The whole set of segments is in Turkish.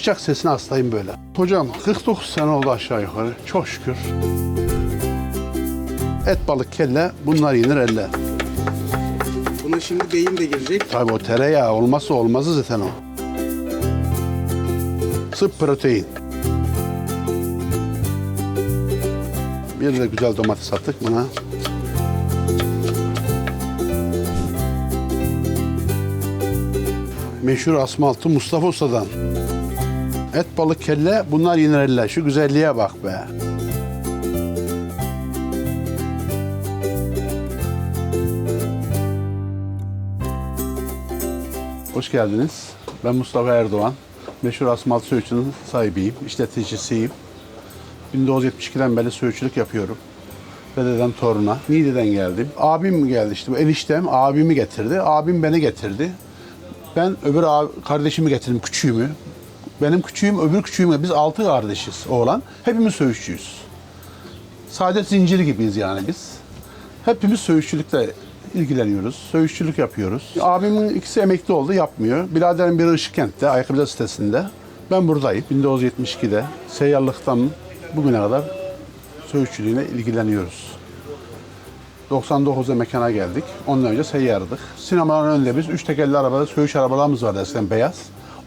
bıçak sesine hastayım böyle. Hocam 49 sene oldu aşağı yukarı. Çok şükür. Et balık kelle bunlar yenir elle. Buna şimdi beyin de girecek. Tabii o tereyağı olmazsa olmazı zaten o. Sırf protein. Bir de güzel domates attık buna. Meşhur asmaltı Mustafa Usta'dan. Et balık kelle bunlar yenir elle. Şu güzelliğe bak be. Hoş geldiniz. Ben Mustafa Erdoğan. Meşhur Asmal Söğütçü'nün sahibiyim, işleticisiyim. 1972'den beri söğütçülük yapıyorum. Dededen toruna. Niğde'den geldim. Abim geldi işte eniştem abimi getirdi. Abim beni getirdi. Ben öbür abi, kardeşimi getirdim küçüğümü. Benim küçüğüm öbür küçüğüm. Biz altı kardeşiz oğlan. Hepimiz söğüşçüyüz. Saadet zinciri gibiyiz yani biz. Hepimiz söğüşçülükle ilgileniyoruz. Söğüşçülük yapıyoruz. Abimin ikisi emekli oldu, yapmıyor. Biraderim biri Işıkkent'te, ayakkabıcı sitesinde. Ben buradayım. 1972'de seyyarlıktan bugüne kadar söğüşçülüğüne ilgileniyoruz. 99'da mekana geldik. Ondan önce seyyardık. Sinemaların önünde biz üç tekerli arabada söğüş arabalarımız vardı eskiden beyaz.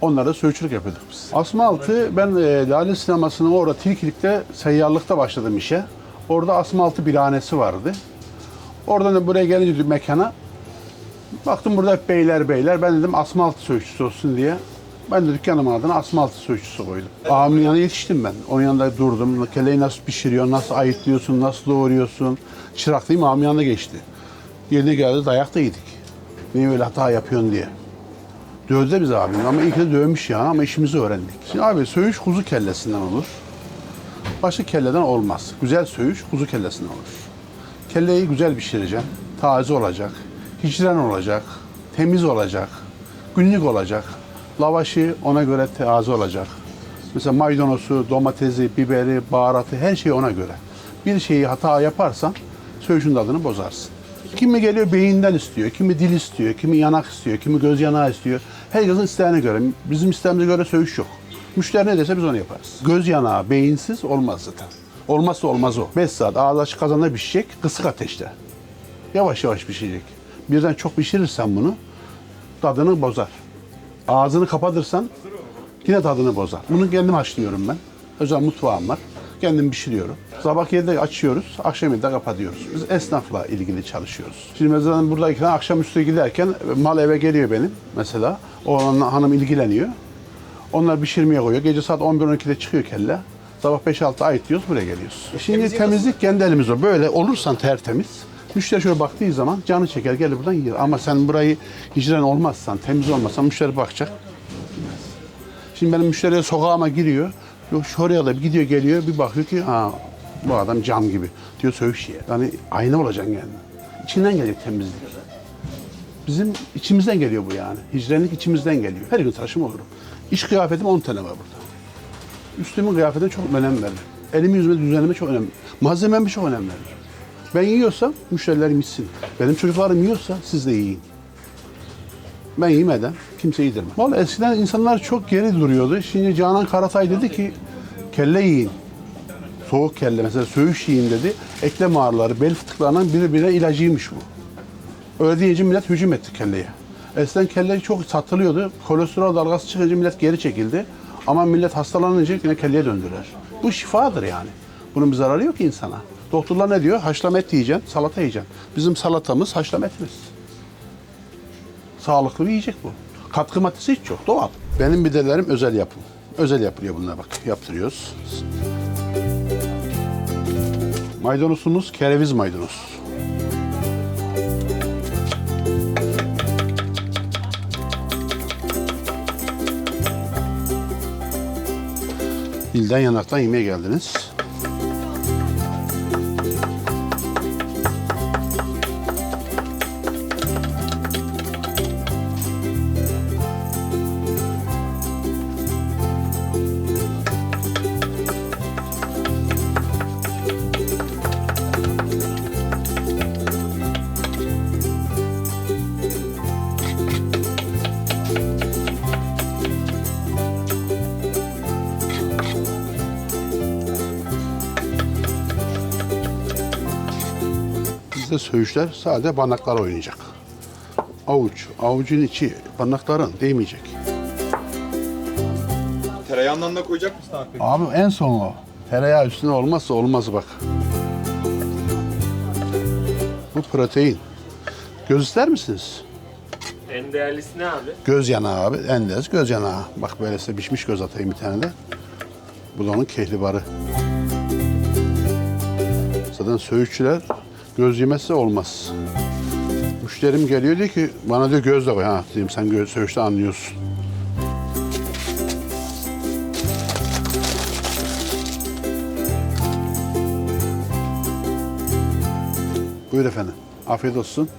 Onlarda söğüşçülük yapıyorduk biz. Asma altı ben e, Lale sinemasının orada Tilkilik'te seyyarlıkta başladım işe. Orada asma altı birhanesi vardı. Oradan da buraya gelince bir mekana baktım burada hep beyler beyler. Ben dedim asma altı söğüşçüsü olsun diye. Ben de dükkanımın adına asma altı söğüşçüsü koydum. Abimin yanına yetiştim ben. Onun yanında durdum. Keleği nasıl pişiriyorsun, nasıl ayıtlıyorsun, nasıl doğruyorsun. Çıraklıyım abimin yanına geçti. Yerine geldi dayak da yedik. Niye öyle hata yapıyorsun diye. Dövdü biz abim ama ki de dövmüş yani ama işimizi öğrendik. Şimdi abi söğüş kuzu kellesinden olur. Başka kelleden olmaz. Güzel söğüş kuzu kellesinden olur. Kelleyi güzel pişireceksin. Taze olacak. Hicren olacak. Temiz olacak. Günlük olacak. Lavaşı ona göre taze olacak. Mesela maydanozu, domatesi, biberi, baharatı her şey ona göre. Bir şeyi hata yaparsan söğüşün tadını bozarsın. Kimi geliyor beyinden istiyor, kimi dil istiyor, kimi yanak istiyor, kimi göz yanağı istiyor. Herkesin isteğine göre. Bizim isteğimize göre söğüş yok. Müşteri ne dese biz onu yaparız. Göz yanağı beyinsiz olmaz zaten. Olmazsa olmaz o. 5 saat ağız açık kazanda pişecek, kısık ateşte. Yavaş yavaş pişecek. Birden çok pişirirsen bunu tadını bozar. Ağzını kapatırsan yine tadını bozar. Bunu kendim haşlıyorum ben. Özel mutfağım var. Kendim pişiriyorum. Sabah 7'de açıyoruz, akşam 7'de kapatıyoruz. Biz esnafla ilgili çalışıyoruz. Şimdi mesela buradayken akşamüstü giderken mal eve geliyor benim mesela. O hanım ilgileniyor. Onlar pişirmeye koyuyor. Gece saat 11-12'de çıkıyor kelle. Sabah 5-6 ait diyoruz buraya geliyoruz. Şimdi temizlik kendi elimizde. Böyle olursan tertemiz. Müşteri şöyle baktığı zaman canı çeker gelir buradan yer. Ama sen burayı hicren olmazsan, temiz olmazsan müşteri bakacak. Şimdi benim müşteriye sokağıma giriyor. Yok şuraya da bir gidiyor geliyor bir bakıyor ki ha bu adam cam gibi. Diyor söğüş ye. Yani ayna olacaksın yani. İçinden gelecek temizlik. Bizim içimizden geliyor bu yani. Hicrenlik içimizden geliyor. Her gün tıraşım olurum. İş kıyafetim 10 tane var burada. Üstümün kıyafetine çok önem veririm. Elimi yüzüme düzenime çok önem Malzememe çok önem veririm. Ben yiyorsam müşterilerim içsin. Benim çocuklarım yiyorsa siz de yiyin. Ben yemeden kimse yedirmem. Vallahi eskiden insanlar çok geri duruyordu. Şimdi Canan Karatay dedi ki kelle yiyin. Soğuk kelle mesela söğüş yiyin dedi. Eklem ağrıları, bel fıtıklarının birbirine ilacıymış bu. Öyle deyince millet hücum etti kelleye. Eskiden kelle çok satılıyordu. Kolesterol dalgası çıkınca millet geri çekildi. Ama millet hastalanınca yine kelleye döndüler. Bu şifadır yani. Bunun bir zararı yok insana. Doktorlar ne diyor? Haşlama et yiyeceksin, salata yiyeceksin. Bizim salatamız haşlama etimiz. Sağlıklı bir yiyecek bu. Katkı maddesi hiç yok, doğal. Benim bidelerim özel yapım. Özel yapılıyor bunlar bak, yaptırıyoruz. Maydanozumuz kereviz maydanoz. Dilden yanaktan yemeğe geldiniz. Dolayısıyla söğüşler sadece barnaklar oynayacak. Avuç, avucun içi, barnakların değmeyecek. Tereyağından da koyacak mısın abi? Abi en son o. Tereyağı üstüne olmazsa olmazı bak. Bu protein. Göz ister misiniz? En değerlisi ne abi? Göz yanağı abi. Endez göz yanağı. Bak böyle size pişmiş göz atayım bir tane de. Bu da onun kehlibarı. Zaten söğüşçüler göz yemezse olmaz. Müşterim geliyor diyor ki bana diyor göz de koy. Ha diyeyim sen göz söğüşte anlıyorsun. Buyur efendim. Afiyet olsun.